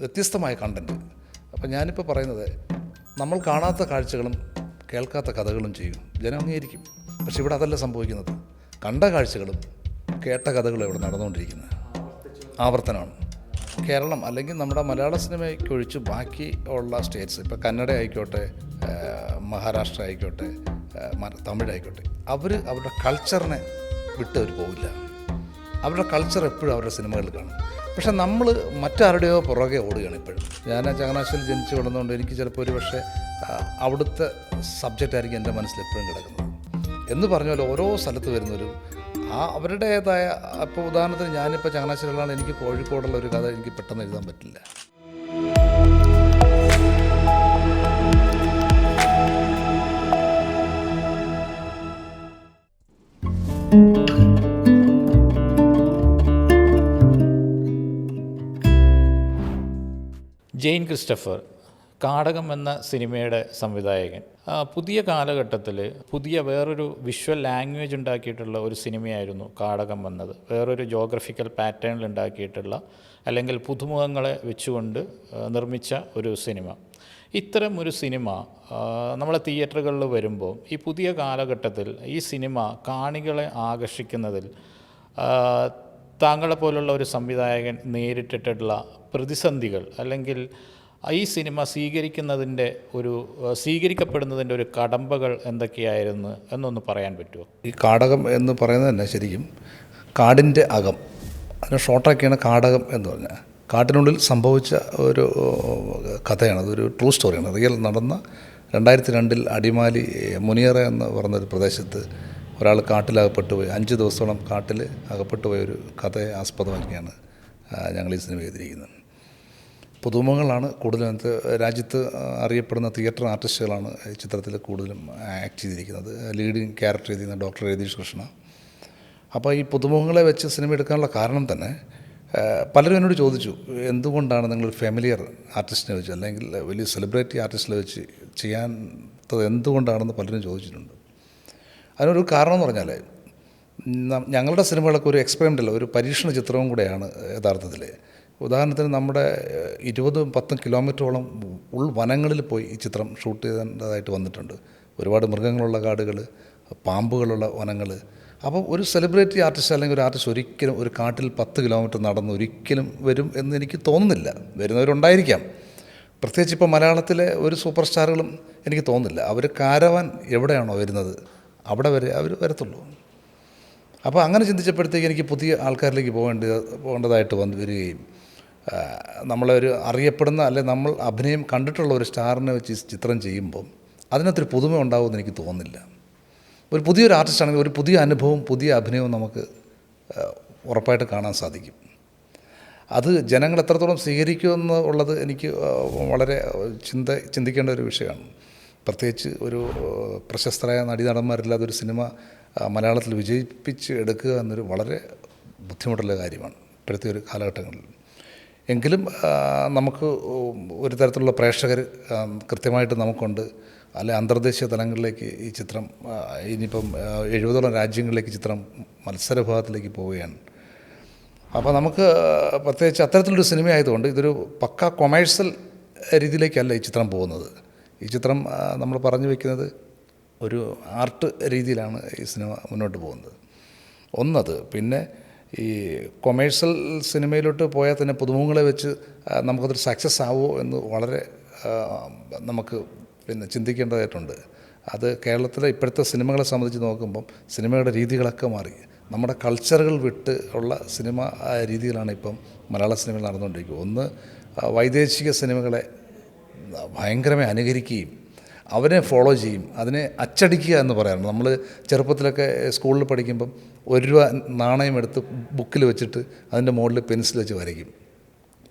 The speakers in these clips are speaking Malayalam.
വ്യത്യസ്തമായ കണ്ടന്റ് അപ്പം ഞാനിപ്പോൾ പറയുന്നത് നമ്മൾ കാണാത്ത കാഴ്ചകളും കേൾക്കാത്ത കഥകളും ചെയ്യും. ജനം അംഗീകരിക്കും. പക്ഷെ ഇവിടെ അതല്ല സംഭവിക്കുന്നത്. കണ്ട കാഴ്ചകളും കേട്ട കഥകളും ഇവിടെ നടന്നുകൊണ്ടിരിക്കുന്നത്. ആവർത്തനമാണ്. കേരളം അല്ലെങ്കിൽ നമ്മുടെ മലയാള സിനിമയ്ക്ക് ഒഴിച്ച് ബാക്കി ഉള്ള സ്റ്റേറ്റ്സ് ഇപ്പോൾ കന്നഡ ആയിക്കോട്ടെ മഹാരാഷ്ട്ര ആയിക്കോട്ടെ തമിഴ് ആയിക്കോട്ടെ അവർ അവരുടെ കൾച്ചറിനെ വിട്ട് അവർ പോവില്ല. അവരുടെ കൾച്ചർ എപ്പോഴും അവരുടെ സിനിമകളിൽ കാണും. പക്ഷെ നമ്മൾ മറ്റാരുടെയോ പുറകെ ഓടുകയാണ് ഇപ്പോഴും. ഞാൻ ചങ്ങനാശ്ശേരി ജനിച്ചു വളർന്നുകൊണ്ട് എനിക്ക് ചിലപ്പോൾ ഒരു പക്ഷേ അവിടുത്തെ സബ്ജക്റ്റായിരിക്കും എന്റെ മനസ്സിൽ എപ്പോഴും കിടക്കുന്നത്. എന്ന് പറഞ്ഞ പോലെ ഓരോ സ്ഥലത്ത് വരുന്നൊരു ആ അവരുടേതായ ഇപ്പോൾ ഉദാഹരണത്തിന് ഞാനിപ്പോൾ ചങ്ങനാശ്ശേരിയിലാണ് എനിക്ക് കോഴിക്കോടുള്ള ഒരു കഥ എനിക്ക് പെട്ടെന്ന് എഴുതാൻ പറ്റില്ല. ജെയിൻ ക്രിസ്റ്റഫർ കാടകം എന്ന സിനിമയുടെ സംവിധായകൻ. പുതിയ കാലഘട്ടത്തിൽ പുതിയ വേറൊരു വിഷ്വൽ ലാംഗ്വേജ് ഉണ്ടാക്കിയിട്ടുള്ള ഒരു സിനിമയായിരുന്നു കാടകം വന്നത്. വേറൊരു ജോഗ്രഫിക്കൽ പാറ്റേണിൽ ഉണ്ടാക്കിയിട്ടുള്ള അല്ലെങ്കിൽ പുതുമുഖങ്ങളെ വെച്ചുകൊണ്ട് നിർമ്മിച്ച ഒരു സിനിമ. ഇത്തരം ഒരു സിനിമ നമ്മളെ തിയേറ്ററുകളിൽ വരുമ്പോൾ ഈ പുതിയ കാലഘട്ടത്തിൽ ഈ സിനിമ കാണികളെ ആകർഷിക്കുന്നതിൽ താങ്കളെ പോലുള്ള ഒരു സംവിധായകൻ നേരിട്ടിട്ടുള്ള പ്രതിസന്ധികൾ അല്ലെങ്കിൽ ഈ സിനിമ സ്വീകരിക്കുന്നതിന്റെ ഒരു സ്വീകരിക്കപ്പെടുന്നതിന്റെ ഒരു കടമ്പകൾ എന്തൊക്കെയായിരുന്നു എന്നൊന്ന് പറയാൻ പറ്റുമോ? ഈ കാടകം എന്ന് പറയുന്നത് തന്നെ ശരിക്കും കാടിന്റെ അകം. അതിന് ഷോർട്ടാക്കിയാണ് കാടകം എന്ന് പറഞ്ഞാൽ കാട്ടിനുള്ളിൽ സംഭവിച്ച ഒരു കഥയാണ്. അതൊരു ട്രൂ സ്റ്റോറിയാണ് റിയൽ നടന്ന രണ്ടായിരത്തി രണ്ടിൽ അടിമാലി മുനിയറ എന്ന് പറഞ്ഞൊരു പ്രദേശത്ത് ഒരാൾ കാട്ടിലകപ്പെട്ടു പോയി. അഞ്ച് ദിവസത്തോളം കാട്ടിൽ അകപ്പെട്ടു പോയ ഒരു കഥയെ ആസ്പദമാക്കിയാണ് ഞങ്ങൾ ഈ സിനിമ ചെയ്തിരിക്കുന്നത് പുതുമുഖങ്ങളാണ് കൂടുതലും രാജ്യത്ത് അറിയപ്പെടുന്ന തിയേറ്റർ ആർട്ടിസ്റ്റുകളാണ് ചിത്രത്തിൽ കൂടുതലും ആക്ട് ചെയ്തിരിക്കുന്നത്. ലീഡിങ് ക്യാരക്ടർ ചെയ്തിരുന്ന ഡോക്ടർ രതീഷ് കൃഷ്ണ. അപ്പോൾ ഈ പുതുമുഖങ്ങളെ വെച്ച് സിനിമ എടുക്കാനുള്ള കാരണം തന്നെ പലരും എന്നോട് ചോദിച്ചു എന്തുകൊണ്ടാണ് നിങ്ങൾ ഫെമിലിയർ ആർട്ടിസ്റ്റിനെ വെച്ച് അല്ലെങ്കിൽ വലിയ സെലിബ്രിറ്റി ആർട്ടിസ്റ്റിനെ വെച്ച് ചെയ്യാത്തത് എന്തുകൊണ്ടാണെന്ന് പലരും ചോദിച്ചിട്ടുണ്ട്. അതിനൊരു കാരണം എന്ന് പറഞ്ഞാൽ ഞങ്ങളുടെ സിനിമകളൊക്കെ ഒരു എക്സ്പെരിമെന്റൽ ഒരു പരീക്ഷണ ചിത്രവും കൂടെയാണ് യഥാർത്ഥത്തിൽ ഉദാഹരണത്തിന് നമ്മുടെ ഇരുപതും പത്തും കിലോമീറ്ററോളം ഉൾവനങ്ങളിൽ പോയി ഈ ചിത്രം ഷൂട്ട് ചെയ്തതായിട്ട് വന്നിട്ടുണ്ട്. ഒരുപാട് മൃഗങ്ങളുള്ള കാടുകൾ പാമ്പുകളുള്ള വനങ്ങൾ. അപ്പോൾ ഒരു സെലിബ്രിറ്റി ആർട്ടിസ്റ്റ് അല്ലെങ്കിൽ ഒരു ആർട്ടിസ്റ്റ് ഒരിക്കലും ഒരു കാട്ടിൽ പത്ത് കിലോമീറ്റർ നടന്ന് ഒരിക്കലും വരും എന്ന് എനിക്ക് തോന്നുന്നില്ല. വരുന്നവരുണ്ടായിരിക്കാം. പ്രത്യേകിച്ച് ഇപ്പോൾ മലയാളത്തിലെ ഒരു സൂപ്പർ സ്റ്റാറുകളും എനിക്ക് തോന്നുന്നില്ല. അവർ കാരവാൻ എവിടെയാണോ വരുന്നത്? അവിടെ വരെ അവർ വരത്തുള്ളൂ. അപ്പോൾ അങ്ങനെ ചിന്തിച്ചപ്പോഴത്തേക്ക് എനിക്ക് പുതിയ ആൾക്കാരിലേക്ക് പോകേണ്ട പോകേണ്ടതായിട്ട് വന്ന് വരികയും നമ്മളെ ഒരു അറിയപ്പെടുന്ന അല്ലെ നമ്മൾ അഭിനയം കണ്ടിട്ടുള്ള ഒരു സ്റ്റാറിനെ വെച്ച് ചിത്രം ചെയ്യുമ്പം അതിനകത്തൊരു പുതുമ ഉണ്ടാവുമെന്ന് എനിക്ക് തോന്നുന്നില്ല. ഒരു പുതിയൊരു ആർട്ടിസ്റ്റ് ആണെങ്കിൽ ഒരു പുതിയ അനുഭവം പുതിയ അഭിനയവും നമുക്ക് ഉറപ്പായിട്ട് കാണാൻ സാധിക്കും. അത് ജനങ്ങൾ എത്രത്തോളം സ്വീകരിക്കുമെന്ന് ഉള്ളത് എനിക്ക് വളരെ ചിന്ത ചിന്തിക്കേണ്ട ഒരു വിഷയമാണ്. പ്രത്യേകിച്ച് ഒരു പ്രശസ്തരായ നടീനടന്മാരില്ലാതെ ഒരു സിനിമ മലയാളത്തിൽ വിജയിപ്പിച്ച് എടുക്കുക എന്നൊരു വളരെ ബുദ്ധിമുട്ടുള്ള കാര്യമാണ് ഇപ്പോഴത്തെ ഒരു കാലഘട്ടങ്ങളിൽ. എങ്കിലും നമുക്ക് ഒരു തരത്തിലുള്ള പ്രേക്ഷകർ കൃത്യമായിട്ട് നമുക്കുണ്ട്. അല്ലെ അന്തർദേശീയ തലങ്ങളിലേക്ക് ഈ ചിത്രം ഇനിയിപ്പം എഴുപതോളം രാജ്യങ്ങളിലേക്ക് ചിത്രം മത്സരഭാഗത്തിലേക്ക് പോവുകയാണ്. അപ്പോൾ നമുക്ക് പ്രത്യേകിച്ച് അത്തരത്തിലൊരു സിനിമ ആയതുകൊണ്ട് ഇതൊരു പക്ക കൊമേഴ്സ്യൽ രീതിയിലേക്കല്ല ഈ ചിത്രം പോകുന്നത്. ഈ ചിത്രം നമ്മൾ പറഞ്ഞു വയ്ക്കുന്നത് ഒരു ആർട്ട് രീതിയിലാണ് ഈ സിനിമ മുന്നോട്ട് പോകുന്നത്. ഒന്നത് പിന്നെ ഈ കൊമേഴ്സ്യൽ സിനിമയിലോട്ട് പോയാൽ തന്നെ പുതുമുഖങ്ങളെ വെച്ച് നമുക്കതൊരു സക്സസ് ആവുമോ എന്ന് വളരെ നമുക്ക് പിന്നെ ചിന്തിക്കേണ്ടതായിട്ടുണ്ട്. അത് കേരളത്തിലെ ഇപ്പോഴത്തെ സിനിമകളെ സംബന്ധിച്ച് നോക്കുമ്പം സിനിമയുടെ രീതികളൊക്കെ മാറി. നമ്മുടെ കൾച്ചറുകൾ വിട്ട് ഉള്ള സിനിമ രീതികളാണ് ഇപ്പം മലയാള സിനിമയിൽ നടന്നുകൊണ്ടിരിക്കുന്നത്. ഒന്ന് വൈദേശിക സിനിമകളെ ഭയങ്കരമായി അനുകരിക്കുകയും അവരെ ഫോളോ ചെയ്യും. അതിനെ അച്ചടിക്കുക എന്ന് പറയാറുണ്ട്. നമ്മൾ ചെറുപ്പത്തിലൊക്കെ സ്കൂളിൽ പഠിക്കുമ്പം ഒരു രൂപ നാണയം എടുത്ത് ബുക്കിൽ വെച്ചിട്ട് അതിന്റെ മുകളിൽ പെൻസിൽ വെച്ച് വരയ്ക്കും.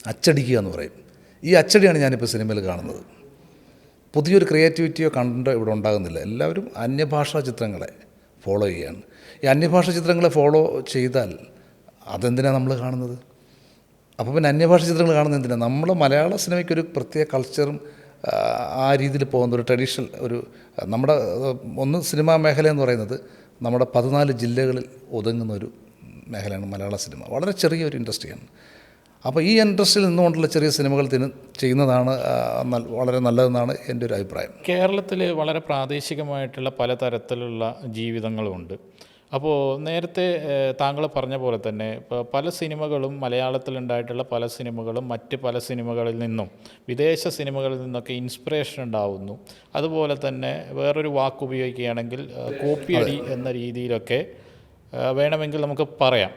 അച്ചടിക്കുക എന്ന് പറയും. ഈ അച്ചടിയാണ് ഞാനിപ്പോൾ സിനിമയിൽ കാണുന്നത്. പുതിയൊരു ക്രിയേറ്റിവിറ്റിയോ കണ്ടോ ഇവിടെ ഉണ്ടാകുന്നില്ല. എല്ലാവരും അന്യഭാഷാ ചിത്രങ്ങളെ ഫോളോ ചെയ്യുകയാണ്. ഈ അന്യഭാഷാ ചിത്രങ്ങളെ ഫോളോ ചെയ്താൽ അതെന്തിനാണ് നമ്മൾ കാണുന്നത്? അപ്പോൾ പിന്നെ അന്യഭാഷ ചിത്രങ്ങൾ കാണുന്നത് എന്തിനാണ് നമ്മൾ മലയാള സിനിമയ്ക്ക് ഒരു പ്രത്യേക കൾച്ചറും ആ, രീതിയിൽ പോകുന്ന ഒരു ട്രഡീഷണൽ ഒരു നമ്മുടെ ഒന്ന് സിനിമാ മേഖല എന്ന് പറയുന്നത് നമ്മുടെ പതിനാല് ജില്ലകളിൽ ഒതുങ്ങുന്ന ഒരു മേഖലയാണ് മലയാള സിനിമ. വളരെ ചെറിയൊരു ഇൻഡസ്ട്രിയാണ്. അപ്പോൾ ഈ ഇൻഡസ്ട്രിയിൽ നിന്നുകൊണ്ടുള്ള ചെറിയ സിനിമകൾ ചെയ്യുന്നതാണ് വളരെ നല്ലതെന്നാണ് എന്റെ ഒരു അഭിപ്രായം. കേരളത്തിൽ വളരെ പ്രാദേശികമായിട്ടുള്ള പലതരത്തിലുള്ള ജീവിതങ്ങളുമുണ്ട് അപ്പോൾ നേരത്തെ താങ്കൾ പറഞ്ഞ പോലെ തന്നെ ഇപ്പോൾ പല സിനിമകളും മലയാളത്തിലുണ്ടായിട്ടുള്ള പല സിനിമകളും മറ്റ് പല സിനിമകളിൽ നിന്നും വിദേശ സിനിമകളിൽ നിന്നൊക്കെ ഇൻസ്പിറേഷൻ ഉണ്ടാവുന്നു. അതുപോലെ തന്നെ വേറൊരു വാക്ക് ഉപയോഗിക്കുകയാണെങ്കിൽ കോപ്പിയടി എന്ന രീതിയിലൊക്കെ വേണമെങ്കിൽ നമുക്ക് പറയാം.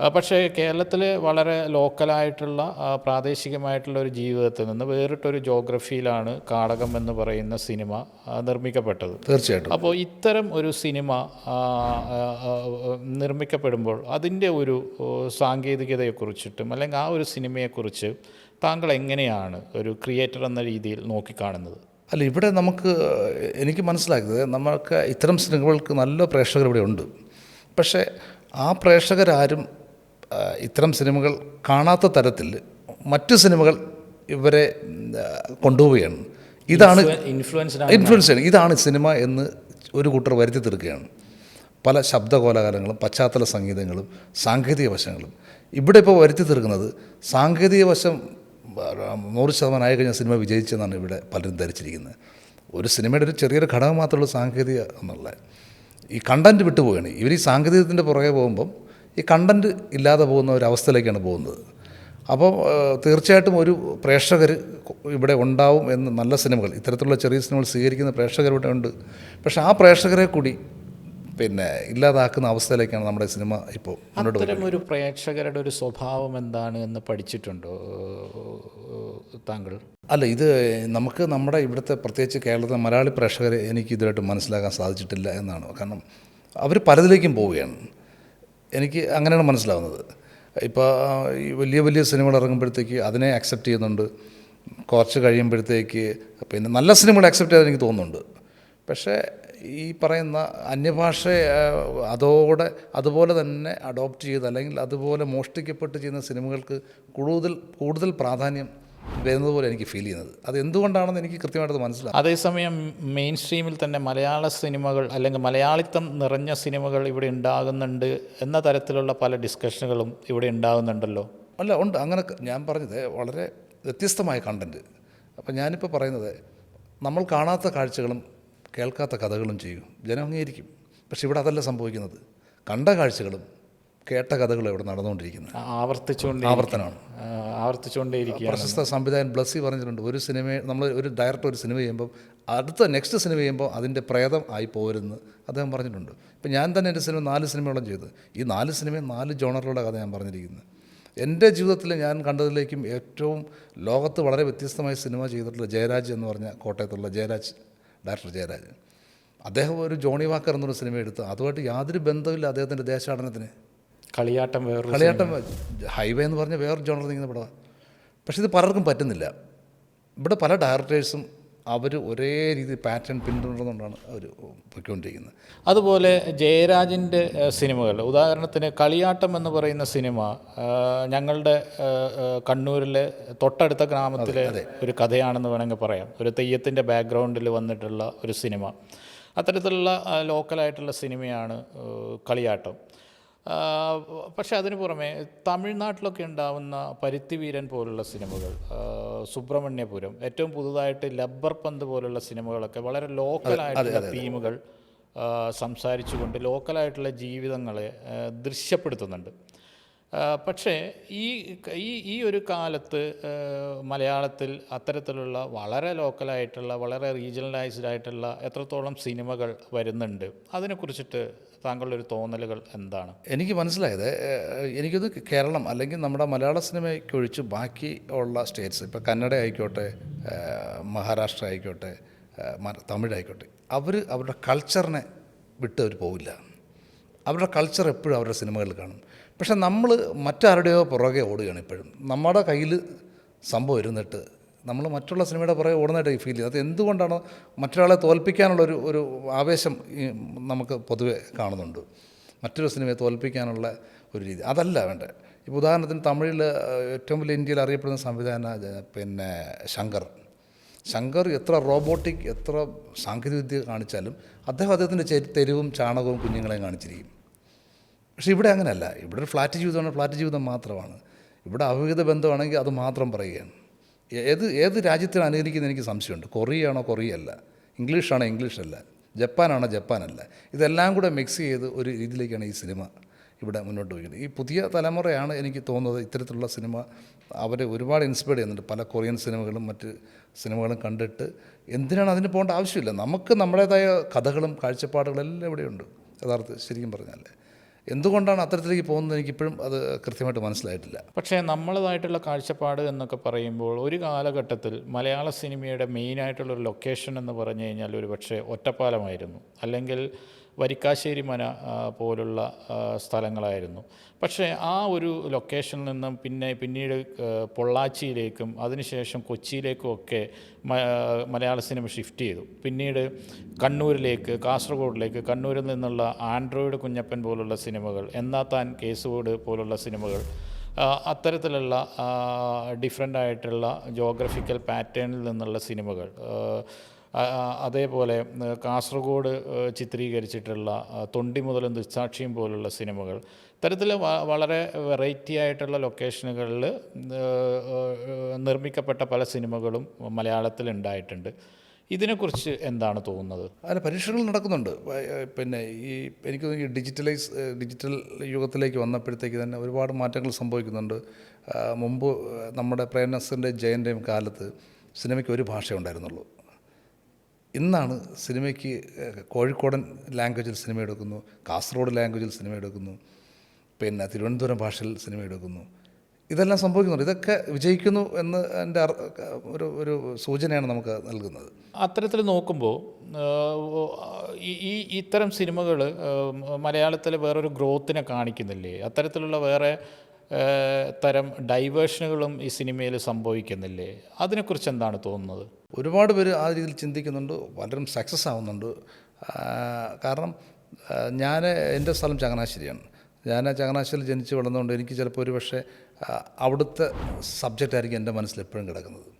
പക്ഷേ കേരളത്തിൽ വളരെ ലോക്കലായിട്ടുള്ള പ്രാദേശികമായിട്ടുള്ള ഒരു ജീവിതത്തിൽ നിന്ന് വേറിട്ടൊരു ജോഗ്രഫിയിലാണ് കാടകം എന്ന് പറയുന്ന സിനിമ നിർമ്മിക്കപ്പെട്ടത്. തീർച്ചയായിട്ടും. അപ്പോൾ ഇത്തരം ഒരു സിനിമ നിർമ്മിക്കപ്പെടുമ്പോൾ അതിന്റെ ഒരു സാങ്കേതികതയെക്കുറിച്ചിട്ടും അല്ലെങ്കിൽ ആ ഒരു സിനിമയെക്കുറിച്ച് താങ്കൾ എങ്ങനെയാണ് ഒരു ക്രിയേറ്റർ എന്ന രീതിയിൽ നോക്കിക്കാണുന്നത്? അല്ല ഇവിടെ നമുക്ക് എനിക്ക് മനസ്സിലാക്കിയത് നമ്മൾക്ക് ഇത്തരം സിനിമകൾക്ക് നല്ല പ്രേക്ഷകർ ഇവിടെ ഉണ്ട്. പക്ഷേ ആ പ്രേക്ഷകരാരും ഇത്തരം സിനിമകൾ കാണാത്ത തരത്തിൽ മറ്റു സിനിമകൾ ഇവരെ കൊണ്ടുപോവുകയാണ്. ഇതാണ് ഇൻഫ്ലുവൻസ് ഇൻഫ്ലുവൻസ് ഇതാണ് സിനിമ എന്ന് ഒരു കൂട്ടർ വരുത്തി തീർക്കുകയാണ്. പല ശബ്ദകോലാകാരങ്ങളും പശ്ചാത്തല സംഗീതങ്ങളും സാങ്കേതിക വശങ്ങളും. ഇവിടെ ഇപ്പോൾ വരുത്തി തീർക്കുന്നത് സാങ്കേതിക വശം നൂറ് ശതമാനം ആയി കഴിഞ്ഞാൽ സിനിമ വിജയിച്ചെന്നാണ് ഇവിടെ പലരും ധരിച്ചിരിക്കുന്നത്. ഒരു സിനിമയുടെ ഒരു ചെറിയൊരു ഘടകം മാത്രമുള്ള സാങ്കേതിക എന്നുള്ളത്. ഈ കണ്ടന്റ് വിട്ടുപോവുകയാണ്. ഇവർ ഈ സാങ്കേതികത്തിന്റെ പുറകെ പോകുമ്പം ഈ കണ്ടന്റ് ഇല്ലാതെ പോകുന്ന ഒരു അവസ്ഥയിലേക്കാണ് പോകുന്നത്. അപ്പോൾ തീർച്ചയായിട്ടും ഒരു പ്രേക്ഷകർ ഇവിടെ ഉണ്ടാവും എന്ന് നല്ല സിനിമകൾ ഇത്തരത്തിലുള്ള ചെറിയ സിനിമകൾ സ്വീകരിക്കുന്ന പ്രേക്ഷകർ ഇവിടെ ഉണ്ട്. പക്ഷേ ആ പ്രേക്ഷകരെ കൂടി പിന്നെ ഇല്ലാതാക്കുന്ന അവസ്ഥയിലേക്കാണ് നമ്മുടെ സിനിമ ഇപ്പോൾ അത്തരം ഒരു പ്രേക്ഷകരുടെ ഒരു സ്വഭാവം എന്താണ് എന്ന് പഠിച്ചിട്ടുണ്ടോ താങ്കൾ? അല്ല ഇത് നമുക്ക് നമ്മുടെ ഇവിടുത്തെ പ്രത്യേകിച്ച് കേരളത്തിലെ മലയാളി പ്രേക്ഷകരെ എനിക്ക് ഇതുമായിട്ട് മനസ്സിലാക്കാൻ സാധിച്ചിട്ടില്ല എന്നാണ്. കാരണം അവർ പലതിലേക്കും പോവുകയാണ്. എനിക്ക് അങ്ങനെയാണ് മനസ്സിലാവുന്നത്. ഇപ്പോൾ ഈ വലിയ വലിയ സിനിമകൾ ഇറങ്ങുമ്പോഴത്തേക്ക് അതിനെ അക്സെപ്റ്റ് ചെയ്യുന്നുണ്ട്. കുറച്ച് കഴിയുമ്പോഴത്തേക്ക് പിന്നെ നല്ല സിനിമകൾ അക്സെപ്റ്റ് ചെയ്യാൻ എനിക്ക് തോന്നുന്നുണ്ട്. പക്ഷേ ഈ പറയുന്ന അന്യഭാഷ അതോടെ അതുപോലെ തന്നെ അഡോപ്റ്റ് ചെയ്ത് അല്ലെങ്കിൽ അതുപോലെ മോഷ്ടിക്കപ്പെട്ട് ചെയ്യുന്ന സിനിമകൾക്ക് കൂടുതൽ കൂടുതൽ പ്രാധാന്യം വരുന്നത് പോലെ എനിക്ക് ഫീൽ ചെയ്യുന്നത്. അത് എന്തുകൊണ്ടാണെന്ന് എനിക്ക് കൃത്യമായിട്ട് മനസ്സിലാവും അതേസമയം മെയിൻ സ്ട്രീമിൽ തന്നെ മലയാള സിനിമകൾ അല്ലെങ്കിൽ മലയാളിത്തം നിറഞ്ഞ സിനിമകൾ ഇവിടെ ഉണ്ടാകുന്നുണ്ട് എന്ന തരത്തിലുള്ള പല ഡിസ്കഷനുകളും ഇവിടെ ഉണ്ടാകുന്നുണ്ടല്ലോ. അല്ല ഉണ്ട്. അങ്ങനെ ഞാൻ പറഞ്ഞത് വളരെ വ്യത്യസ്തമായ കണ്ടന്റ് അപ്പം ഞാനിപ്പോൾ പറയുന്നത് നമ്മൾ കാണാത്ത കാഴ്ചകളും കേൾക്കാത്ത കഥകളും ചെയ്യും. ജനം അംഗീകരിക്കും പക്ഷെ ഇവിടെ അതല്ല സംഭവിക്കുന്നത്. കണ്ട കാഴ്ചകളും കേട്ട കഥകൾ ഇവിടെ നടന്നുകൊണ്ടിരിക്കുന്നത്. ആവർത്തിച്ചുകൊണ്ട് ആവർത്തനമാണ്. ആവർത്തിച്ചുകൊണ്ടേയിരിക്കുക പ്രശസ്ത സംവിധായകൻ ബ്ലസ്സി പറഞ്ഞിട്ടുണ്ട്. ഒരു സിനിമ നമ്മൾ ഒരു ഡയറക്ടർ ഒരു സിനിമ ചെയ്യുമ്പോൾ അടുത്ത നെക്സ്റ്റ് സിനിമ ചെയ്യുമ്പോൾ അതിന്റെ പ്രേതം ആയി പോരുന്ന് അദ്ദേഹം പറഞ്ഞിട്ടുണ്ട്. ഇപ്പം ഞാൻ തന്നെ എന്റെ സിനിമ നാല് സിനിമയോളം ചെയ്തു. ഈ നാല് സിനിമയും നാല് ജോണറുകളുടെ കഥ ഞാൻ പറഞ്ഞിരിക്കുന്നത് എന്റെ ജീവിതത്തിൽ ഞാൻ കണ്ടതിലേക്കും ഏറ്റവും ലോകത്ത് വളരെ വ്യത്യസ്തമായ സിനിമ ചെയ്തിട്ടുള്ള ജയരാജ് എന്ന് പറഞ്ഞ കോട്ടയത്തുള്ള ജയരാജ് ഡയറക്ടർ ജയരാജ്. അദ്ദേഹം ഒരു ജോണി വാക്കർ എന്നൊരു സിനിമ എടുത്ത് അതുമായിട്ട് യാതൊരു ബന്ധമില്ല അദ്ദേഹത്തിന്റെ ദേശാടനത്തിന്. കളിയാട്ടം വേറെ കളിയാട്ടം ഹൈവേ എന്ന് പറഞ്ഞാൽ വേറെ ജോണർ നീങ്ങുന്ന പടമാണ്. പക്ഷെ ഇത് പലർക്കും പറ്റുന്നില്ല. ഇവിടെ പല ഡയറക്ടേഴ്സും അവർ ഒരേ രീതി പാറ്റേൺ പിന്തുടർന്നുകൊണ്ടാണ് അവർ പൊയ്ക്കൊണ്ടിരിക്കുന്നത്. അതുപോലെ ജയരാജിന്റെ സിനിമകൾ. ഉദാഹരണത്തിന് കളിയാട്ടം എന്ന് പറയുന്ന സിനിമ ഞങ്ങളുടെ കണ്ണൂരിലെ തൊട്ടടുത്ത ഗ്രാമത്തിലെ ഒരു കഥയാണെന്ന് വേണമെങ്കിൽ പറയാം. ഒരു തെയ്യത്തിന്റെ ബാക്ക്ഗ്രൗണ്ടിൽ വന്നിട്ടുള്ള ഒരു സിനിമ. അത്തരത്തിലുള്ള ലോക്കലായിട്ടുള്ള സിനിമയാണ് കളിയാട്ടം. പക്ഷേ അതിന് പുറമെ തമിഴ്നാട്ടിലൊക്കെ ഉണ്ടാവുന്ന പരുത്തിവീരൻ പോലുള്ള സിനിമകൾ സുബ്രഹ്മണ്യപുരം ഏറ്റവും പുതുതായിട്ട് ലബ്ബർ പന്ത് പോലുള്ള സിനിമകളൊക്കെ വളരെ ലോക്കലായിട്ടുള്ള തീമുകൾ സംസാരിച്ചുകൊണ്ട് ലോക്കലായിട്ടുള്ള ജീവിതങ്ങളെ ദൃശ്യപ്പെടുത്തുന്നുണ്ട്. പക്ഷേ ഈ ഈ ഈ ഒരു കാലത്ത് മലയാളത്തിൽ അത്തരത്തിലുള്ള വളരെ ലോക്കലായിട്ടുള്ള വളരെ റീജിയണലൈസ്ഡ് ആയിട്ടുള്ള എത്രത്തോളം സിനിമകൾ വരുന്നുണ്ട് അതിനെക്കുറിച്ചിട്ട് താങ്കളുടെ ഒരു തോന്നലുകൾ എന്താണ്? എനിക്ക് മനസ്സിലായത് എനിക്കത് കേരളം അല്ലെങ്കിൽ നമ്മുടെ മലയാള സിനിമയ്ക്കൊഴിച്ച് ബാക്കി ഉള്ള സ്റ്റേറ്റ്സ് ഇപ്പോൾ കന്നഡ ആയിക്കോട്ടെ മഹാരാഷ്ട്ര ആയിക്കോട്ടെ തമിഴായിക്കോട്ടെ അവർ അവരുടെ കൾച്ചറിനെ വിട്ട് അവർ പോവില്ല. അവരുടെ കൾച്ചർ എപ്പോഴും അവരുടെ സിനിമകളിൽ കാണും. പക്ഷെ നമ്മൾ മറ്റാരുടെയോ പുറകെ ഓടുകയാണ് ഇപ്പോഴും. നമ്മുടെ കയ്യിൽ സംഭവം ഇരുന്നിട്ട് നമ്മൾ മറ്റുള്ള സിനിമയുടെ പുറകെ ഓടുന്നതായിട്ട് ഫീൽ ചെയ്യുന്നത് അത് എന്തുകൊണ്ടാണ് മറ്റൊരാളെ തോൽപ്പിക്കാനുള്ള ഒരു ആവേശം ഈ നമുക്ക് പൊതുവെ കാണുന്നുണ്ട്. മറ്റൊരു സിനിമയെ തോൽപ്പിക്കാനുള്ള ഒരു രീതി. അതല്ല വേണ്ടത്. ഇപ്പോൾ ഉദാഹരണത്തിന് തമിഴിൽ ഏറ്റവും വലിയ ഇന്ത്യയിൽ അറിയപ്പെടുന്ന സംവിധാന പിന്നെ ശങ്കർ. ശങ്കർ എത്ര റോബോട്ടിക് എത്ര സാങ്കേതികവിദ്യ കാണിച്ചാലും അദ്ദേഹം അദ്ദേഹത്തിന്റെ തെരുവും ചാണകവും കുഞ്ഞുങ്ങളെയും കാണിച്ചിരിക്കും. പക്ഷെ ഇവിടെ അങ്ങനെയല്ല. ഇവിടെ ഒരു ഫ്ലാറ്റ് ജീവിതമാണ് ഫ്ലാറ്റ് ജീവിതം മാത്രമാണ്. ഇവിടെ അവിഹിത ബന്ധമാണെങ്കിൽ അത് മാത്രം പറയുകയാണ്. ഏത് ഏത് രാജ്യത്തിനും അനുകരിക്കുന്ന എനിക്ക് സംശയമുണ്ട്. കൊറിയയാണോ കൊറിയ അല്ല ഇംഗ്ലീഷാണോ ഇംഗ്ലീഷ് അല്ല ജപ്പാനാണോ ജപ്പാനല്ല. ഇതെല്ലാം കൂടെ മിക്സ് ചെയ്ത് ഒരു രീതിയിലേക്കാണ് ഈ സിനിമ ഇവിടെ മുന്നോട്ട് പോയിക്കുന്നത്. ഈ പുതിയ തലമുറയാണ് എനിക്ക് തോന്നുന്നത് ഇത്തരത്തിലുള്ള സിനിമ അവരെ ഒരുപാട് ഇൻസ്പയർ ചെയ്യുന്നുണ്ട്. പല കൊറിയൻ സിനിമകളും മറ്റ് സിനിമകളും കണ്ടിട്ട് എന്തിനാണ് അതിന് പോകേണ്ട ആവശ്യമില്ല. നമുക്ക് നമ്മുടേതായ കഥകളും കാഴ്ചപ്പാടുകളെല്ലാം ഇവിടെയുണ്ട്. യഥാർത്ഥ ശരിക്കും പറഞ്ഞാൽ എന്തുകൊണ്ടാണ് അത്തരത്തിലേക്ക് പോകുന്നത് എനിക്കിപ്പോഴും അത് കൃത്യമായിട്ട് മനസ്സിലായിട്ടില്ല. പക്ഷേ നമ്മളതായിട്ടുള്ള കാഴ്ചപ്പാട് എന്നൊക്കെ പറയുമ്പോൾ ഒരു കാലഘട്ടത്തിൽ മലയാള സിനിമയുടെ മെയിനായിട്ടുള്ള ഒരു ലൊക്കേഷൻ എന്ന് പറഞ്ഞു കഴിഞ്ഞാൽ ഒരു പക്ഷേ ഒറ്റപ്പാലമായിരുന്നു. അല്ലെങ്കിൽ വരിക്കാശ്ശേരി മന പോലുള്ള സ്ഥലങ്ങളായിരുന്നു. പക്ഷേ ആ ഒരു ലൊക്കേഷനിൽ നിന്നും പിന്നെ പിന്നീട് പൊള്ളാച്ചിയിലേക്കും അതിനുശേഷം കൊച്ചിയിലേക്കും ഒക്കെ മലയാള സിനിമ ഷിഫ്റ്റ് ചെയ്തു. പിന്നീട് കണ്ണൂരിലേക്ക് കാസർഗോഡിലേക്ക് കണ്ണൂരിൽ നിന്നുള്ള ആൻഡ്രോയിഡ് കുഞ്ഞപ്പൻ പോലുള്ള സിനിമകൾ എന്നാ താൻ കേസുകോട് പോലുള്ള സിനിമകൾ അത്തരത്തിലുള്ള ഡിഫറെന്റ് ആയിട്ടുള്ള ജോഗ്രഫിക്കൽ പാറ്റേണിൽ നിന്നുള്ള സിനിമകൾ അതേപോലെ കാസർഗോഡ് ചിത്രീകരിച്ചിട്ടുള്ള തൊണ്ടി മുതലും ദുസ്സാക്ഷിയും പോലുള്ള സിനിമകൾ. ഇത്തരത്തിൽ വളരെ വെറൈറ്റി ആയിട്ടുള്ള ലൊക്കേഷനുകളിൽ നിർമ്മിക്കപ്പെട്ട പല സിനിമകളും മലയാളത്തിൽ ഉണ്ടായിട്ടുണ്ട്. ഇതിനെക്കുറിച്ച് എന്താണ് തോന്നുന്നത്? അതിന് പരീക്ഷകൾ നടക്കുന്നുണ്ട്. പിന്നെ ഈ എനിക്ക് തോന്നി ഡിജിറ്റലൈസ് ഡിജിറ്റൽ യുഗത്തിലേക്ക് വന്നപ്പോഴത്തേക്ക് തന്നെ ഒരുപാട് മാറ്റങ്ങൾ സംഭവിക്കുന്നുണ്ട്. മുമ്പ് നമ്മുടെ പ്രേംനസറിന്റെ ജയന്റെയും കാലത്ത് സിനിമയ്ക്ക് ഒരു ഭാഷ ഉണ്ടായിരുന്നുള്ളൂ. ഇന്നാണ് സിനിമയ്ക്ക് കോഴിക്കോടൻ ലാംഗ്വേജിൽ സിനിമ എടുക്കുന്നു കാസർഗോഡ് ലാംഗ്വേജിൽ സിനിമ എടുക്കുന്നു പിന്നെ തിരുവനന്തപുരം ഭാഷയിൽ സിനിമ എടുക്കുന്നു. ഇതെല്ലാം സംഭവിക്കുന്നുണ്ട്. ഇതൊക്കെ വിജയിക്കുന്നു എന്ന് എന്റെ ഒരു ഒരു സൂചനയാണ് നമുക്ക് നൽകുന്നത്. അത്തരത്തിൽ നോക്കുമ്പോൾ ഈ ഇത്തരം സിനിമകൾ മലയാളത്തിൽ വേറൊരു ഗ്രോത്തിനെ കാണിക്കുന്നില്ലേ? അത്തരത്തിലുള്ള വേറെ തരം ഡൈവേഷനുകളും ഈ സിനിമയിൽ സംഭവിക്കുന്നില്ലേ? അതിനെക്കുറിച്ച് എന്താണ് തോന്നുന്നത്? ഒരുപാട് പേര് ആ രീതിയിൽ ചിന്തിക്കുന്നുണ്ട് പലരും സക്സസ് ആവുന്നുണ്ട്. കാരണം ഞാൻ എന്റെ സ്ഥലം ചങ്ങനാശ്ശേരിയാണ്. ഞാൻ ചങ്ങനാശ്ശേരിയിൽ ജനിച്ച് വളർന്നുകൊണ്ട് എനിക്ക് ചിലപ്പോൾ ഒരു പക്ഷേ അവിടുത്തെ സബ്ജക്റ്റായിരിക്കും എന്റെ മനസ്സിൽ എപ്പോഴും കിടക്കുന്നത്.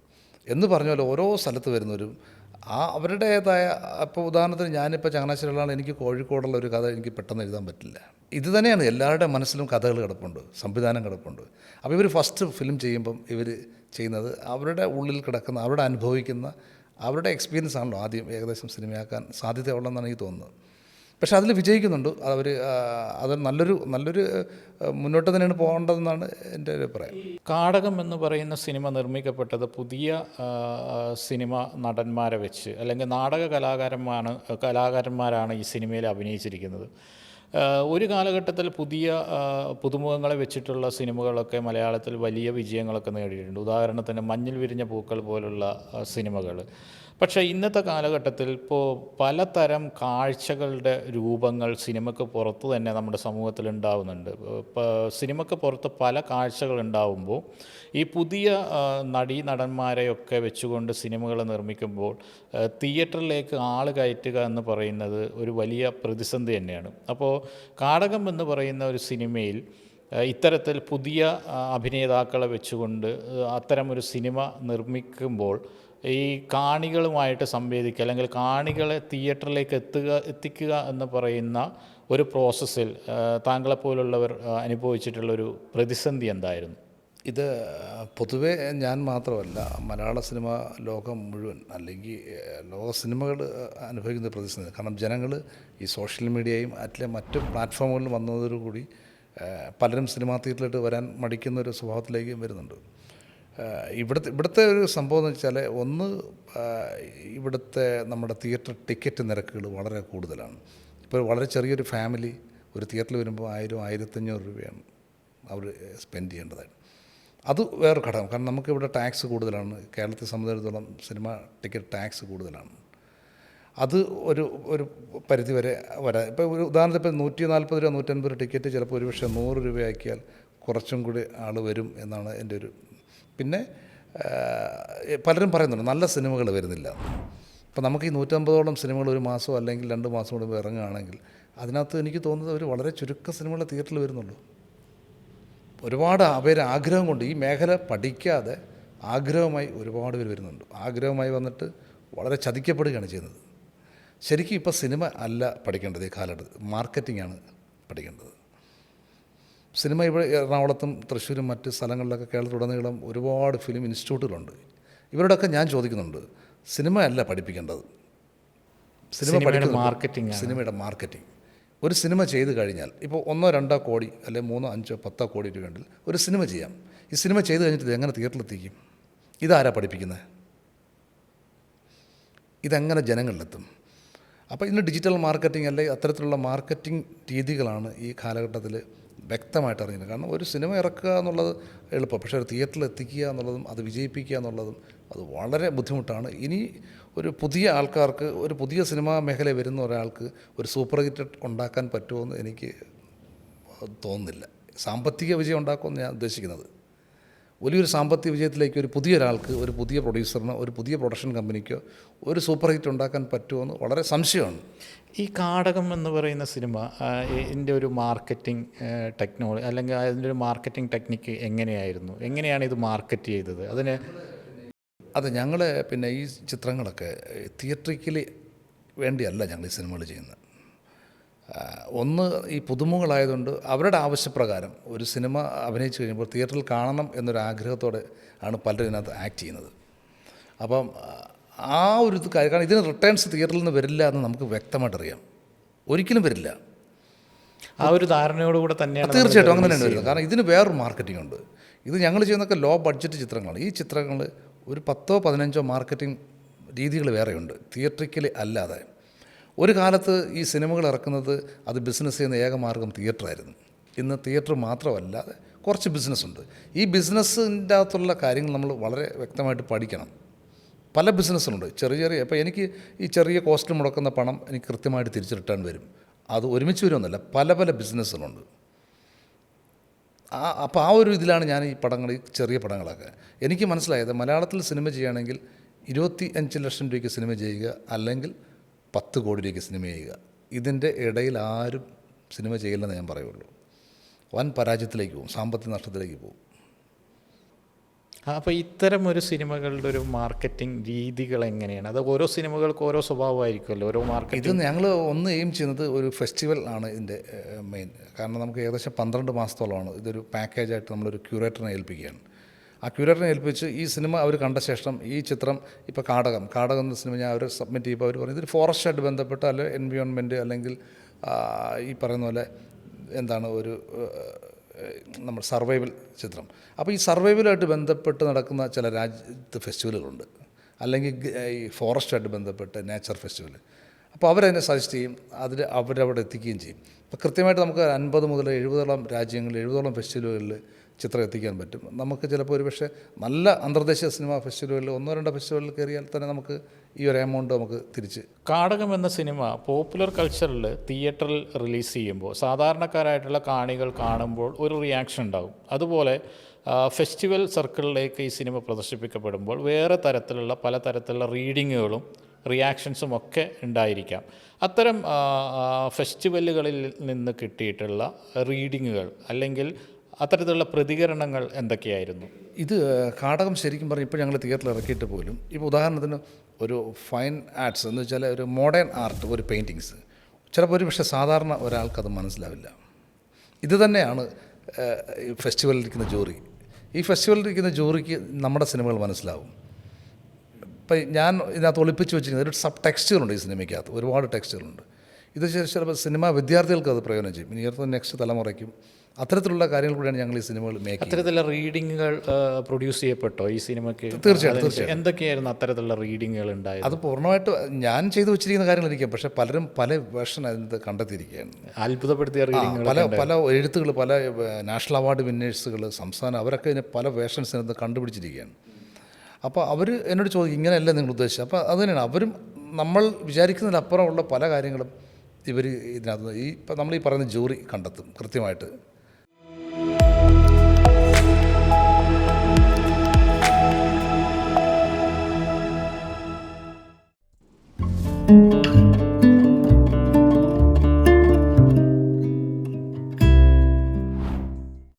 എന്ന് പറഞ്ഞ പോലെ ഓരോ സ്ഥലത്ത് വരുന്നവരും ആ അവരുടേതായ അപ്പോൾ ഉദാഹരണത്തിന് ഞാനിപ്പോൾ ചങ്ങനാശ്ശേരിയിലാണ് എനിക്ക് കോഴിക്കോടുള്ള ഒരു കഥ എനിക്ക് പെട്ടെന്ന് എഴുതാൻ പറ്റില്ല. ഇത് തന്നെയാണ് എല്ലാവരുടെ മനസ്സിലും കഥകൾ കിടപ്പുണ്ട് സംവിധാനം കിടപ്പുണ്ട്. അപ്പോൾ ഇവർ ഫസ്റ്റ് ഫിലിം ചെയ്യുമ്പം ഇവർ ചെയ്യുന്നത് അവരുടെ ഉള്ളിൽ കിടക്കുന്ന അവരുടെ അനുഭവിക്കുന്ന അവരുടെ എക്സ്പീരിയൻസ് ആണല്ലോ ആദ്യം ഏകദേശം സിനിമയാക്കാൻ സാധ്യതയുള്ളതെന്നാണ് എനിക്ക് തോന്നുന്നത്. പക്ഷേ അതിൽ വിജയിക്കുന്നുണ്ട്. അവർ അത് നല്ലൊരു നല്ലൊരു മുന്നോട്ട് തന്നെയാണ് പോകേണ്ടതെന്നാണ് എന്റെ ഒരു അഭിപ്രായം. കാടകം എന്ന് പറയുന്ന സിനിമ നിർമ്മിക്കപ്പെട്ടത് പുതിയ സിനിമ നടന്മാരെ വെച്ച് അല്ലെങ്കിൽ നാടക കലാകാരന്മാരാണ് കലാകാരന്മാരാണ് ഈ സിനിമയിൽ അഭിനയിച്ചിരിക്കുന്നത്. ഒരു കാലഘട്ടത്തിൽ പുതിയ പുതുമുഖങ്ങളെ വെച്ചിട്ടുള്ള സിനിമകളൊക്കെ മലയാളത്തിൽ വലിയ വിജയങ്ങളൊക്കെ നേടിയിട്ടുണ്ട്. ഉദാഹരണത്തിന് മഞ്ഞിൽ വിരിഞ്ഞ പൂക്കൾ പോലുള്ള സിനിമകൾ. പക്ഷേ ഇന്നത്തെ കാലഘട്ടത്തിൽ ഇപ്പോൾ പലതരം കാഴ്ചകളുടെ രൂപങ്ങൾ സിനിമയ്ക്ക് പുറത്ത് തന്നെ നമ്മുടെ സമൂഹത്തിൽ ഉണ്ടാവുന്നുണ്ട്. ഇപ്പോൾ സിനിമയ്ക്ക് പുറത്ത് പല കാഴ്ചകൾ ഉണ്ടാവുമ്പോൾ ഈ പുതിയ നടീ നടന്മാരെയൊക്കെ വെച്ചുകൊണ്ട് സിനിമകൾ നിർമ്മിക്കുമ്പോൾ തിയേറ്ററിലേക്ക് ആൾ കയറ്റുക എന്ന് പറയുന്നത് ഒരു വലിയ പ്രതിസന്ധി തന്നെയാണ്. അപ്പോൾ കാടകം എന്ന് പറയുന്ന ഒരു സിനിമയിൽ ഇത്തരത്തിൽ പുതിയ അഭിനേതാക്കളെ വെച്ചുകൊണ്ട് അത്തരമൊരു സിനിമ നിർമ്മിക്കുമ്പോൾ ഈ കാണികളുമായിട്ട് സംവേദിക്കുക അല്ലെങ്കിൽ കാണികളെ തിയേറ്ററിലേക്ക് എത്തുക എത്തിക്കുക എന്ന് പറയുന്ന ഒരു പ്രോസസ്സിൽ താങ്കളെ താങ്കളെപ്പോലുള്ളവർ അനുഭവിച്ചിട്ടുള്ളൊരു പ്രതിസന്ധി എന്തായിരുന്നു? ഇത് പൊതുവെ ഞാൻ മാത്രമല്ല മലയാള സിനിമ ലോകം മുഴുവൻ അല്ലെങ്കിൽ ലോക സിനിമകൾ അനുഭവിക്കുന്ന പ്രതിസന്ധി. കാരണം ജനങ്ങൾ ഈ സോഷ്യൽ മീഡിയയും അല്ലെ മറ്റ് പ്ലാറ്റ്ഫോമുകളിൽ വന്നതോടുകൂടി പലരും സിനിമാ തിയേറ്ററിലോട്ട് വരാൻ മടിക്കുന്ന ഒരു സ്വഭാവത്തിലേക്കും വരുന്നുണ്ട്. ഇവിടുത്തെ ഇവിടുത്തെ ഒരു സംഭവം എന്ന് വെച്ചാൽ ഒന്ന് ഇവിടുത്തെ നമ്മുടെ തിയേറ്റർ ടിക്കറ്റ് നിരക്കുകൾ വളരെ കൂടുതലാണ്. ഇപ്പോൾ വളരെ ചെറിയൊരു ഫാമിലി ഒരു തിയേറ്ററിൽ വരുമ്പോൾ ആയിരം ആയിരത്തഞ്ഞൂറ് രൂപയാണ് അവർ സ്പെൻഡ് ചെയ്യേണ്ടതായിട്ട്. അത് വേറെ ഘടകം. കാരണം നമുക്കിവിടെ ടാക്സ് കൂടുതലാണ്. കേരളത്തെ സംബന്ധിച്ചിടത്തോളം സിനിമ ടിക്കറ്റ് ടാക്സ് കൂടുതലാണ്. അത് ഒരു ഒരു പരിധി വരെ. വരാം ഇപ്പോൾ ഒരു ഉദാഹരണത്തിന് ഇപ്പോൾ നൂറ്റി നാൽപ്പത് രൂപ നൂറ്റൻപത് ടിക്കറ്റ് ചിലപ്പോൾ ഒരുപക്ഷെ നൂറ് രൂപയാക്കിയാൽ കുറച്ചും കൂടി ആൾ വരും എന്നാണ് എന്റെ ഒരു പിന്നെ പലരും പറയുന്നുണ്ട് നല്ല സിനിമകൾ വരുന്നില്ല. അപ്പോൾ നമുക്ക് ഈ നൂറ്റമ്പതോളം സിനിമകൾ ഒരു മാസം അല്ലെങ്കിൽ രണ്ട് മാസം കൂടുമ്പോൾ ഇറങ്ങുകയാണെങ്കിൽ അതിനകത്ത് എനിക്ക് തോന്നുന്നത് ഒരു വളരെ ചുരുക്ക സിനിമകൾ തിയേറ്ററിൽ വരുന്നുള്ളൂ. ഒരുപാട് പേര് ആഗ്രഹം കൊണ്ട് ഈ മേഖല പഠിക്കാതെ ആഗ്രഹമായി ഒരുപാട് പേര് വരുന്നുണ്ട്. ആഗ്രഹമായി വന്നിട്ട് വളരെ ചതിക്കപ്പെടുകയാണ് ചെയ്യുന്നത്. ശരിക്കും ഇപ്പോൾ സിനിമ അല്ല പഠിക്കേണ്ടത് ഈ കാലഘട്ടത്തിൽ. മാർക്കറ്റിംഗ് ആണ് പഠിക്കേണ്ടത്. സിനിമ ഇവിടെ എറണാകുളത്തും തൃശ്ശൂരും മറ്റ് സ്ഥലങ്ങളിലൊക്കെ കേരളത്തിലുടനീളം ഒരുപാട് ഫിലിം ഇൻസ്റ്റിറ്റ്യൂട്ടുകളുണ്ട് ഇവരോടൊക്കെ ഞാൻ ചോദിക്കുന്നുണ്ട് സിനിമ അല്ല പഠിപ്പിക്കേണ്ടത്. സിനിമ പഠിക്കുന്ന മാർക്കറ്റിംഗ് സിനിമയുടെ മാർക്കറ്റിംഗ് ഒരു സിനിമ ചെയ്തു കഴിഞ്ഞാൽ ഇപ്പോൾ ഒന്നോ രണ്ടോ കോടി അല്ലെങ്കിൽ മൂന്നോ അഞ്ചോ പത്തോ കോടി രൂപയുണ്ടെങ്കിൽ ഒരു സിനിമ ചെയ്യാം. ഈ സിനിമ ചെയ്തു കഴിഞ്ഞിട്ട് ഇത് എങ്ങനെ തിയേറ്ററിലെത്തിക്കും ഇതാരാ പഠിപ്പിക്കുന്നത് ഇതെങ്ങനെ ജനങ്ങളിലെത്തും? അപ്പോൾ ഇന്ന് ഡിജിറ്റൽ മാർക്കറ്റിംഗ് അല്ലെങ്കിൽ അത്തരത്തിലുള്ള മാർക്കറ്റിംഗ് രീതികളാണ് ഈ കാലഘട്ടത്തിൽ വ്യക്തമായിട്ട് അറിഞ്ഞില്ല. കാരണം ഒരു സിനിമ ഇറക്കുക എന്നുള്ളത് എളുപ്പം. പക്ഷേ ഒരു തിയേറ്ററിൽ എത്തിക്കുക എന്നുള്ളതും അത് വിജയിപ്പിക്കുക എന്നുള്ളതും അത് വളരെ ബുദ്ധിമുട്ടാണ്. ഇനി ഒരു പുതിയ ആൾക്കാർക്ക് ഒരു പുതിയ സിനിമാ മേഖല വരുന്ന ഒരാൾക്ക് ഒരു സൂപ്പർ ഹിറ്റ് ഉണ്ടാക്കാൻ പറ്റുമോ എന്ന് എനിക്ക് തോന്നുന്നില്ല. സാമ്പത്തിക വിജയം ഉണ്ടാക്കുമെന്ന് ഞാൻ ഉദ്ദേശിക്കുന്നത്. വലിയൊരു സാമ്പത്തിക വിജയത്തിലേക്ക് ഒരു പുതിയ ഒരാൾക്ക് ഒരു പുതിയ പ്രൊഡ്യൂസറിനോ ഒരു പുതിയ പ്രൊഡക്ഷൻ കമ്പനിക്കോ ഒരു സൂപ്പർ ഹിറ്റ് ഉണ്ടാക്കാൻ പറ്റുമോ എന്ന് വളരെ സംശയമാണ്. ഈ കാടകം എന്ന് പറയുന്ന സിനിമ ഇതിന്റെ ഒരു മാർക്കറ്റിംഗ് ടെക്നോളജി അല്ലെങ്കിൽ അതിന്റെ ഒരു മാർക്കറ്റിംഗ് ടെക്നിക്ക് എങ്ങനെയായിരുന്നു? എങ്ങനെയാണ് ഇത് മാർക്കറ്റ് ചെയ്തത്? അതിന് അത് ഞങ്ങൾ പിന്നെ ഈ ചിത്രങ്ങളൊക്കെ തിയേറ്ററിക്കലി വേണ്ടിയല്ല ഞങ്ങൾ ഈ സിനിമകൾ ചെയ്യുന്നത്. ഒന്ന് ഈ പുതുമുകളായതുകൊണ്ട് അവരുടെ ആവശ്യപ്രകാരം ഒരു സിനിമ അഭിനയിച്ചു കഴിയുമ്പോൾ തിയേറ്ററിൽ കാണണം എന്നൊരു ആഗ്രഹത്തോടെ ആണ് പലരും ഇതിനകത്ത് ആക്ട് ചെയ്യുന്നത്. അപ്പം ആ ഒരു ഇത് കാര്യം കാരണം ഇതിന് റിട്ടേൺസ് തിയേറ്ററിൽ നിന്ന് വരില്ല എന്ന് നമുക്ക് വ്യക്തമായിട്ട് അറിയാം ഒരിക്കലും വരില്ല. ആ ഒരു ധാരണയോടുകൂടെ തന്നെയാണ് തീർച്ചയായിട്ടും അങ്ങനെ തന്നെ വരുന്നത്. കാരണം ഇതിന് വേറൊരു മാർക്കറ്റിംഗ് ഉണ്ട്. ഇത് ഞങ്ങൾ ചെയ്യുന്നതൊക്കെ ലോ ബഡ്ജറ്റ് ചിത്രങ്ങളാണ്. ഈ ചിത്രങ്ങൾ ഒരു പത്തോ പതിനഞ്ചോ മാർക്കറ്റിംഗ് രീതികൾ വേറെയുണ്ട്. തിയേറ്ററിക്കലി അല്ലാതെ. ഒരു കാലത്ത് ഈ സിനിമകൾ ഇറക്കുന്നത് അത് ബിസിനസ് ചെയ്യുന്ന ഏക മാർഗം തിയേറ്ററായിരുന്നു ഇന്ന് തിയേറ്റർ മാത്രമല്ലാതെ കുറച്ച് ബിസിനസ്സുണ്ട് ഈ ബിസിനസ്സിന്റെ അകത്തുള്ള കാര്യങ്ങൾ നമ്മൾ വളരെ വ്യക്തമായിട്ട് പഠിക്കണം. പല ബിസിനസ്സുണ്ട് ചെറിയ ചെറിയ അപ്പോൾ എനിക്ക് ഈ ചെറിയ കോസ്റ്റിൽ മുടക്കുന്ന പണം എനിക്ക് കൃത്യമായിട്ട് തിരിച്ച് റിട്ടേൺ വരും. അത് ഒരുമിച്ച് വരുമെന്നല്ല പല പല ബിസിനസ്സുകളുണ്ട് ആ അപ്പോൾ ആ ഒരു ഇതിലാണ് ഞാൻ ഈ പടങ്ങൾ ഈ ചെറിയ പടങ്ങളൊക്കെ. എനിക്ക് മനസ്സിലായത് മലയാളത്തിൽ സിനിമ ചെയ്യുകയാണെങ്കിൽ ഇരുപത്തി അഞ്ച് ലക്ഷം രൂപയ്ക്ക് സിനിമ ചെയ്യുക അല്ലെങ്കിൽ പത്ത് കോടി രൂപയ്ക്ക് സിനിമ ചെയ്യുക. ഇതിന്റെ ഇടയിൽ ആരും സിനിമ ചെയ്യില്ലെന്ന് ഞാൻ പറയുള്ളൂ. വൻ പരാജയത്തിലേക്ക് പോകും സാമ്പത്തിക നഷ്ടത്തിലേക്ക് പോകും. അപ്പോൾ ഇത്തരം ഒരു സിനിമകളുടെ ഒരു മാർക്കറ്റിംഗ് രീതികൾ എങ്ങനെയാണ്? അത് ഓരോ സിനിമകൾക്ക് ഓരോ സ്വഭാവമായിരിക്കുമല്ലോ ഓരോ മാർക്കറ്റ് ഇത് ഞങ്ങൾ ഒന്ന് എയിം ചെയ്യുന്നത് ഒരു ഫെസ്റ്റിവൽ ആണ് ഇതിന്റെ മെയിൻ. കാരണം നമുക്ക് ഏകദേശം പന്ത്രണ്ട് മാസത്തോളമാണ് ഇതൊരു പാക്കേജായിട്ട് നമ്മളൊരു ക്യൂറേറ്ററിനെ ഏൽപ്പിക്കുകയാണ്. ആ ക്യൂരേറ്ററിനെ ഏൽപ്പിച്ച് ഈ സിനിമ അവർ കണ്ട ശേഷം ഈ ചിത്രം ഇപ്പോൾ കാടകം കാടകം എന്ന സിനിമ ഞാൻ അവർ സബ്മിറ്റ് ചെയ്യുമ്പോൾ അവർ പറഞ്ഞു ഇതൊരു ഫോറസ്റ്റായിട്ട് ബന്ധപ്പെട്ട അല്ലെ എൻവിയോൺമെന്റ് അല്ലെങ്കിൽ ഈ പറയുന്ന പോലെ എന്താണ് ഒരു നമ്മൾ സർവൈവൽ ചിത്രം. അപ്പോൾ ഈ സർവൈവലായിട്ട് ബന്ധപ്പെട്ട് നടക്കുന്ന ചില രാജ്യത്ത് ഫെസ്റ്റിവലുകളുണ്ട്. അല്ലെങ്കിൽ ഈ ഫോറസ്റ്റായിട്ട് ബന്ധപ്പെട്ട് നേച്ചർ ഫെസ്റ്റിവൽ അപ്പോൾ അവരതിനെ സജസ്റ്റ് ചെയ്യും അതിൽ അവരവിടെ എത്തിക്കുകയും ചെയ്യും. അപ്പോൾ കൃത്യമായിട്ട് നമുക്ക് അൻപത് മുതൽ എഴുപതോളം രാജ്യങ്ങളിൽ എഴുപതോളം ഫെസ്റ്റിവലുകളിൽ ചിത്രം എത്തിക്കാൻ പറ്റും. നമുക്ക് ചിലപ്പോൾ ഒരു പക്ഷേ നല്ല അന്തർദേശീയ സിനിമാ ഫെസ്റ്റിവലുകളിൽ ഒന്നോ രണ്ടോ ഫെസ്റ്റിവലിൽ കയറിയാൽ തന്നെ നമുക്ക് ഈ ഒരു എമൗണ്ട് നമുക്ക് തിരിച്ച് കാടകം എന്ന സിനിമ പോപ്പുലർ കൾച്ചറിൽ തിയേറ്ററിൽ റിലീസ് ചെയ്യുമ്പോൾ സാധാരണക്കാരായിട്ടുള്ള കാണികൾ കാണുമ്പോൾ ഒരു റിയാക്ഷൻ ഉണ്ടാകും അതുപോലെ ഫെസ്റ്റിവൽ സർക്കിളിലേക്ക് ഈ സിനിമ പ്രദർശിപ്പിക്കപ്പെടുമ്പോൾ വേറെ തരത്തിലുള്ള പല തരത്തിലുള്ള റീഡിങ്ങുകളും റിയാക്ഷൻസും ഒക്കെ ഉണ്ടായിരിക്കാം. അത്തരം ഫെസ്റ്റിവലുകളിൽ നിന്ന് കിട്ടിയിട്ടുള്ള റീഡിങ്ങുകൾ അല്ലെങ്കിൽ അത്തരത്തിലുള്ള പ്രതികരണങ്ങൾ എന്തൊക്കെയായിരുന്നു? ഇത് കാടകം ശരിക്കും പറഞ്ഞാൽ ഇപ്പോൾ ഞങ്ങൾ തിയേറ്ററിൽ ഇറക്കിയിട്ട് പോലും ഇപ്പോൾ ഉദാഹരണത്തിന് ഒരു ഫൈൻ ആർട്സ് എന്ന് വെച്ചാൽ ഒരു മോഡേൺ ആർട്ട് ഒരു പെയിന്റിങ്സ് ചിലപ്പോൾ ഒരു പക്ഷേ സാധാരണ ഒരാൾക്കത് മനസ്സിലാവില്ല. ഇത് തന്നെയാണ് ഈ ഫെസ്റ്റിവലിൽ ഇരിക്കുന്ന ജൂറി. ഈ ഫെസ്റ്റിവലിൽ ഇരിക്കുന്ന ജൂറിക്ക് നമ്മുടെ സിനിമകൾ മനസ്സിലാവും. ഇപ്പം ഞാൻ ഇതിനകത്ത് ഒളിപ്പിച്ച് വെച്ചിരിക്കുന്നത് ഒരു സബ് ടെക്സ്റ്റുകളുണ്ട് ഈ സിനിമയ്ക്കകത്ത് ഒരുപാട് ടെക്സ്റ്റുകളുണ്ട്. ഇത് ചിലപ്പോൾ സിനിമ വിദ്യാർത്ഥികൾക്ക് അത് പ്രയോജനം ചെയ്യും. ഇനി അടുത്ത നെക്സ്റ്റ് തലമുറയ്ക്കും അത്തരത്തിലുള്ള കാര്യങ്ങൾ കൂടിയാണ് ഞങ്ങൾ ഈ സിനിമകൾ മേക്ക് അത്തരത്തിലുള്ള റീഡിങ്ങുകൾ പ്രൊഡ്യൂസ് ചെയ്യപ്പെട്ടോ ഈ സിനിമയ്ക്ക്? തീർച്ചയായിട്ടും, തീർച്ചയായും എന്തൊക്കെയായിരുന്നു അത്തരത്തിലുള്ള റീഡിങ്ങുകൾ ഉണ്ടായത്? അത് പൂർണമായിട്ട് ഞാൻ ചെയ്തു വെച്ചിരിക്കുന്ന കാര്യങ്ങളിരിക്കും പക്ഷേ പലരും പല വേർഷൻ അതിനകത്ത് കണ്ടെത്തിയിരിക്കുകയാണ്. അത്ഭുതപ്പെടുത്തിയ റീഡിങ്ങുകൾ പല പല എഴുത്തുകൾ പല നാഷണൽ അവാർഡ് വിന്നേഴ്സുകൾ സംസ്ഥാനം അവരൊക്കെ ഇതിന് പല വേർഷൻസ് ഇതിനകത്ത് കണ്ടുപിടിച്ചിരിക്കുകയാണ്. അപ്പോൾ അവർ എന്നോട് ചോദിക്കും ഇങ്ങനെയല്ല നിങ്ങൾ ഉദ്ദേശിച്ചത്? അപ്പോൾ അത് തന്നെയാണ്. അവരും നമ്മൾ വിചാരിക്കുന്നതിനപ്പുറമുള്ള പല കാര്യങ്ങളും ഇവർ ഇതിനകത്ത് ഈ ഇപ്പം നമ്മൾ ഈ പറയുന്ന ജൂറി കണ്ടെത്തും കൃത്യമായിട്ട്.